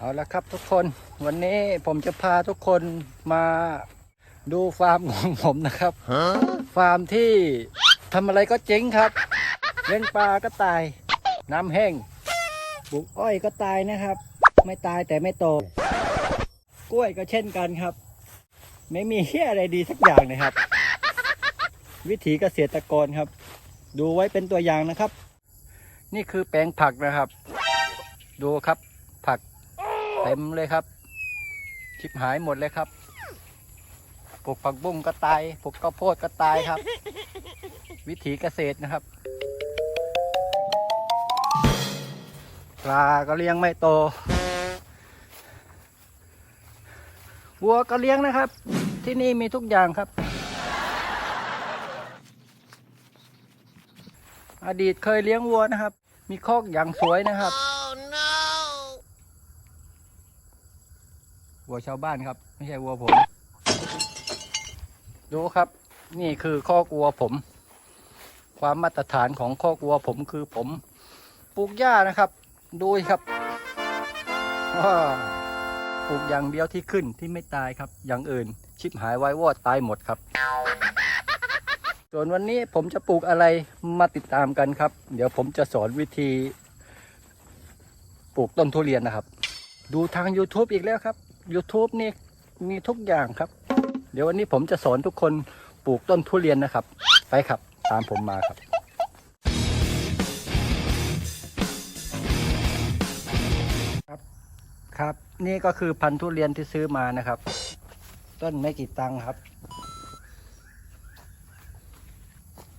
เอาละครับทุกคนวันนี้ผมจะพาทุกคนมาดูฟาร์มของผมนะครับฟาร์มที่ทำอะไรก็เจ๊งครับ เลี้ยงปลาก็ตาย น้ำแห้งปลูกอ้อยก็ตายนะครับ ไม่ตายแต่ไม่โต กล้วยก็เช่นกันครับ ไม่มีเฮียอะไรดีสักอย่างเลยครับ วิถีเกษตรกรครับ ดูไว้เป็นตัวอย่างนะครับ นี่คือแปลงผักนะครับ ดูครับผัก เต็มเลยครับ ชิบหายหมดเลยครับปลูกผักบุ้งก็ตายปลูกข้าวโพดก็ตายครับ วิถีเกษตรนะครับ ปลาก็เลี้ยงไม่โตวัวก็เลี้ยงนะครับ ที่นี่มีทุกอย่างครับ อดีตเคยเลี้ยงวัวนะครับ มีคอกอย่างสวยนะครับ วชาวบ้านครับ ไม่ใช่วัวผม ดูครับ นี่คือข้อกวัวผม ความมาตรฐานของข้อกวัวผมคือผมปลูกหญ้านะครับ ดูครับว้าปลูกอย่างเดียวที่ขึ้นที่ไม่ตายครับ อย่างอื่น ชิบหายไว้วอดตายหมดครับส่วนวันนี้ผมจะปลูกอะไรมาติดตามกันครับ เดี๋ยวผมจะสอนวิธี ปลูกต้นทุเรียนนะครับ ดูทาง YouTube อีกแล้วครับ YouTube นี่มีทุกอย่างครับ เดี๋ยววันนี้ผมจะสอนทุกคนปลูกต้นทุเรียนนะครับ ไปครับ ตามผมมาครับ ครับครับ นี่ก็คือพันธุ์ทุเรียนที่ซื้อมานะครับ ต้นไม่กี่ตังค์ครับ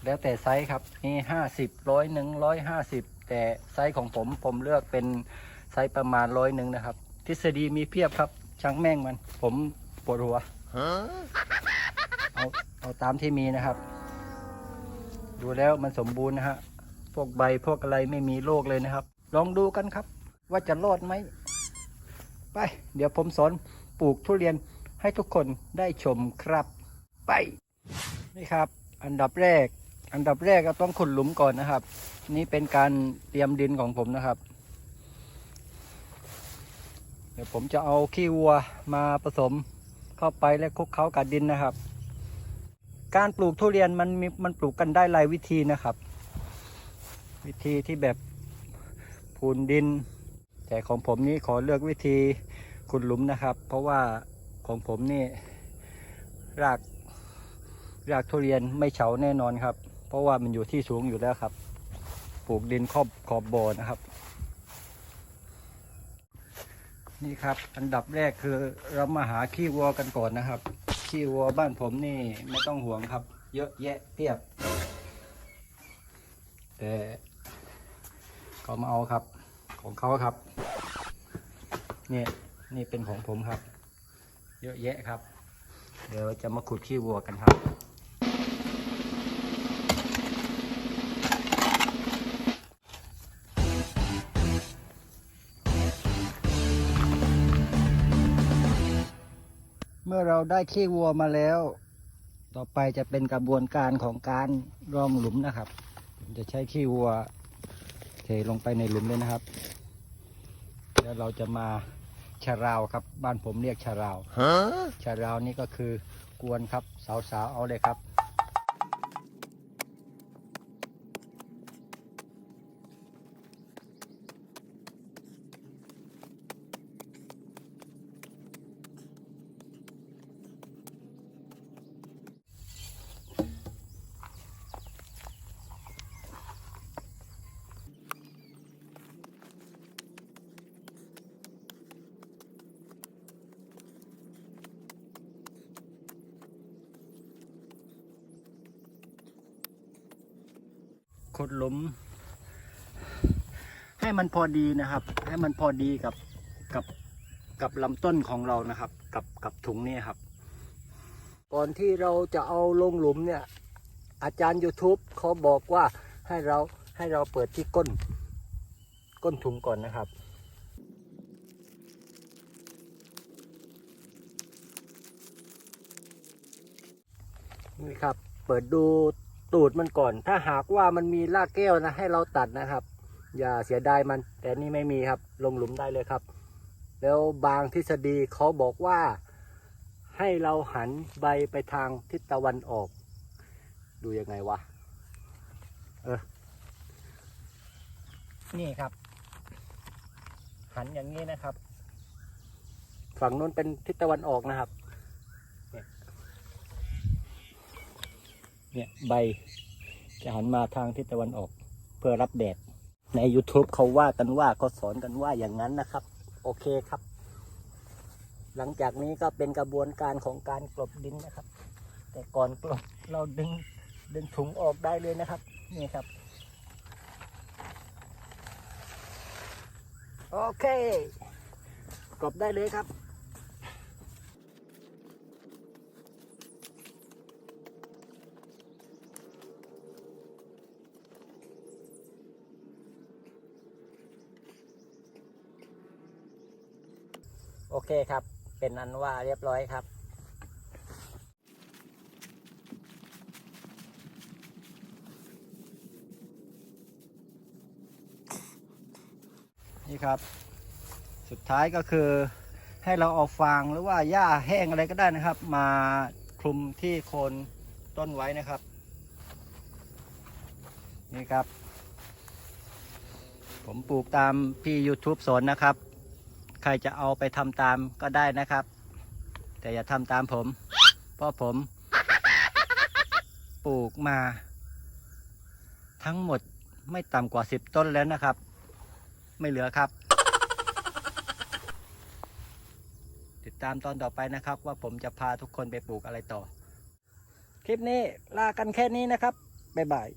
แล้วแต่ไซส์ครับนี่ห้าสิบร้อยหนึ่งร้อยห้าสิบแต่ไซส์ของผมผมเลือกเป็นไซส์ประมาณร้อยหนึ่งนะครับ ทฤษฎีมีเพียบครับ ช่างแม่งมัน ผมปวดหัวเอาเอาตามที่มีนะครับ ดูแล้วมันสมบูรณ์นะฮะพวกใบพวกอะไรไม่มีโรคเลยนะครับ ลองดูกันครับ ว่าจะรอดไหมไป เดี๋ยวผมสอนปลูกทุเรียนให้ทุกคนได้ชมครับ ไปนี่ครับ อันดับแรก อันดับแรกก็ต้องขุดหลุมก่อนนะครับ นี่เป็นการเตรียมดินของผมนะครับ ดี๋ยวผมจะเอาขี้วัวมาผสมเข้าไปและคลุกเคล้ากับดินนะครับ การปลูกทุเรียนมันมีมันปลูกกันได้หลายวิธีนะครับ วิธีที่แบบพูนดิน แต่ของผมนี่ขอเลือกวิธีขุดหลุมนะครับ เพราะว่าของผมนี่รากรากทุเรียนไม่เฉาแน่นอนครับ เพราะว่ามันอยู่ที่สูงอยู่แล้วครับ ปลูกดินขอบขอบบ่อนะครับ นี่ครับ อันดับแรกคือเรามาหาขี้วัวกันก่อนนะครับ ขี้วัวบ้านผมนี่ไม่ต้องห่วงครับ เยอะแยะเพียบ แต่เขามาเอาครับ ของเขาครับ เนี่ยนี่เป็นของผมครับ เยอะแยะครับ เดี๋ยวจะมาขุดขี้วัวกันครับ เมื่อเราได้ขี้วัวมาแล้ว ต่อไปจะเป็นกระบวนการของการรองหลุมนะครับผมจะใช้ขี้วัวเทลงไปในหลุมเลยนะครับ แล้วเราจะมาชะราวครับ บ้านผมเรียกชะราวชาราวนี่ก็คือกวนครับ สาวๆเอาเลยครับ ขุดหลุมให้มันพอดีนะครับ ให้มันพอดีกับกับกับลำต้นของเรานะครับ กับกับถุงนี่ครับ ก่อนที่เราจะเอาลงหลุมเนี่ย อาจารย์ YouTube เขาบอกว่าให้เราให้เราเปิดที่ก้น ก้นถุงก่อนนะครับนี่ครับ เปิดดู ตูดมันก่อน ถ้าหากว่ามันมีรากแก้วนะให้เราตัดนะครับ อย่าเสียดายมัน แต่นี่ไม่มีครับ ลงหลุมได้เลยครับ แล้วบางทฤษฎีเขาบอกว่า ให้เราหันใบไปทางทิศตะวันออก ดูยังไงวะเออนี่ครับ หันอย่างนี้นะครับ ฝั่งนู้นเป็นทิศตะวันออกนะครับ เนี่ย เนี่ยใบจะหันมาทางทิศตะวันออกเพื่อรับแดด ใน YouTube เขาว่ากันว่าเขาสอนกันว่าอย่างนั้นนะครับ โอเคครับ หลังจากนี้ก็เป็นกระบวนการของการกลบดินนะครับ แต่ก่อนกลบเราดึงดึงถุงออกได้เลยนะครับ นี่ครับ โอเคกลบได้เลยครับ โอเคครับ เป็นอันว่าเรียบร้อยครับนี่ครับ สุดท้ายก็คือให้เราเอาฟางหรือว่าหญ้าแห้งอะไรก็ได้นะครับ มาคลุมที่โคนต้นไว้นะครับ นี่ครับ ผมปลูกตามพี่ YouTube สอนนะครับ ใครจะเอาไปทำตามก็ได้นะครับ แต่อย่าทำตามผม เพราะผม ปลูกมา ทั้งหมดไม่ต่ำกว่าสิบต้นแล้วนะครับ ไม่เหลือครับ ติดตามตอนต่อไปนะครับ ว่าผมจะพาทุกคนไปปลูกอะไรต่อ คลิปนี้ลากันแค่นี้นะครับ บ๊ายบาย